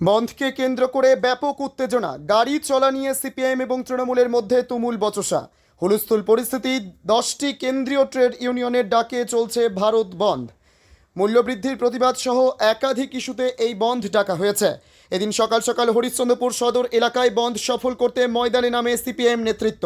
বন্ধকে কেন্দ্র করে ব্যাপক উত্তেজনা, গাড়ি চলা নিয়ে সিপিআইএম এবং তৃণমূলের মধ্যে তুমুল বচসা। হুলস্থুল পরিস্থিতি, দশটি কেন্দ্রীয় ট্রেড ইউনিয়নের ডাকে চলছে ভারত বন্ধ। মূল্যবৃদ্ধির প্রতিবাদ সহ একাধিক ইস্যুতে এই বন্ধ ডাকা হয়েছে। এদিন সকাল সকাল হরিশ্চন্দ্রপুর সদর এলাকায় বন্ধ সফল করতে ময়দানে নামে সিপিআইএম নেতৃত্ব।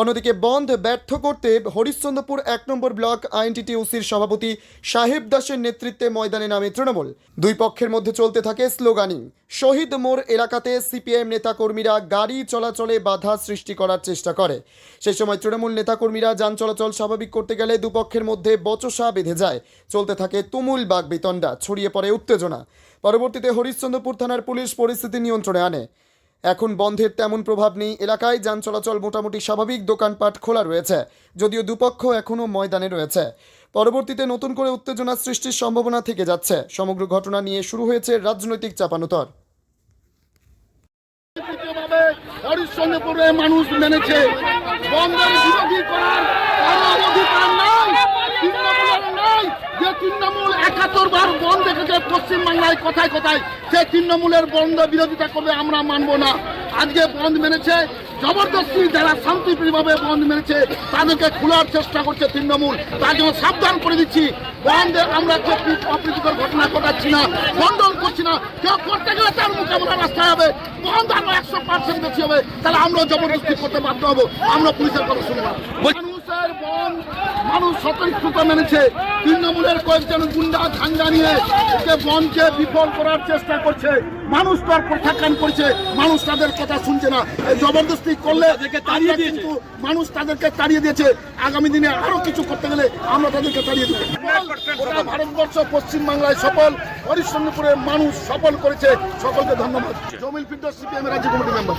অন্যদিকে বন্ধ ব্যর্থ করতে হরিশ্চন্দ্রপুর এক নম্বর ব্লক আইএনটিটিউসির সভাপতি সাহেব দাসের নেতৃত্বে ময়দানে নামে তৃণমূল। দুই পক্ষের মধ্যে চলতে থাকে স্লোগানিং। শহীদ মোড় এলাকাতে সিপিআইএম নেতাকর্মীরা গাড়ি চলাচলে বাধা সৃষ্টি করার চেষ্টা করে। সেই সময় তৃণমূল নেতাকর্মীরা যান চলাচল স্বাভাবিক করতে গেলে দুপক্ষের মধ্যে বচসা বেঁধে যায়। চলতে থাকে তুমুল বাগবিতণ্ডা, ছড়িয়ে পড়ে উত্তেজনা। পরবর্তীতে হরিশ্চন্দ্রপুর থানার পুলিশ পরিস্থিতি নিয়ন্ত্রণে আনে। এখন বন্ধের তেমন প্রভাব নেই। এলাকায় যান চলাচল মোটামুটি স্বাভাবিক, দোকানপাট খোলা রয়েছে, যদিও দুপক্ষ এখনও ময়দানে রয়েছে। পরবর্তীতে নতুন করে উত্তেজনা সৃষ্টির সম্ভাবনা থেকে যাচ্ছে। সমগ্র ঘটনা নিয়ে শুরু হয়েছে রাজনৈতিক চাপানোতর। মানুষ মেনেছে। বন্ধের বিরোধী করার নাই তৃণমূলের নাই যে তৃণমূল একাত্তর বার বন্ধ দেখেছে পশ্চিমবাংলায় কোথায় কোথায় সে তৃণমূলের বন্ধ বিরোধিতা করবে আমরা মানবো না। আজকে বন্ধ মেনেছে, জবরদস্তি যারা শান্তিপ্রিয়ভাবে বন্ধ মেনেছে, তাদেরকে খোলার চেষ্টা করছে তৃণমূল। তার জন্য সাবধান করে দিচ্ছি। বন্ধে আমরা কেউ অপ্রীতিকর ঘটনা ঘটাচ্ছি না খণ্ডন করছি না। কেউ করতে গেলে তার মোকাবেলা রাস্তায় হবে। বন্ধ আরও একশো পার্সেন্ট বেশি হবে। তাহলে আমরা জবরদস্তি করতে বাধ্য হব। আমরা পুলিশের কথা শুনব। মানুষের বন্ধ মানুষ স্বতঃস্ফূর্ত মেনেছে। তৃণমূলের কয়েকজন গুন্ডা ঝান্ডা নিয়ে যে বনকে বিফল করার চেষ্টা করছে। মানুষ তার প্রত্যাখ্যান করছে। মানুষ তাদের কথা শুনছে না। এই জবরদস্তি করলে আমরা কিন্তু মানুষ তাদেরকে তাড়িয়ে দিয়েছে। আগামী দিনে আরও কিছু করতে গেলে আমরা তাদেরকে তাড়িয়ে দেবো। গোটা ভারতবর্ষ পশ্চিমবাংলায় সফল। হরিশ্চন্দ্রপুরের মানুষ সফল করেছে। সকলকে ধন্যবাদ। জমিল ফিল্ডার সিপিএম রাজ্য কমিটি মেম্বার।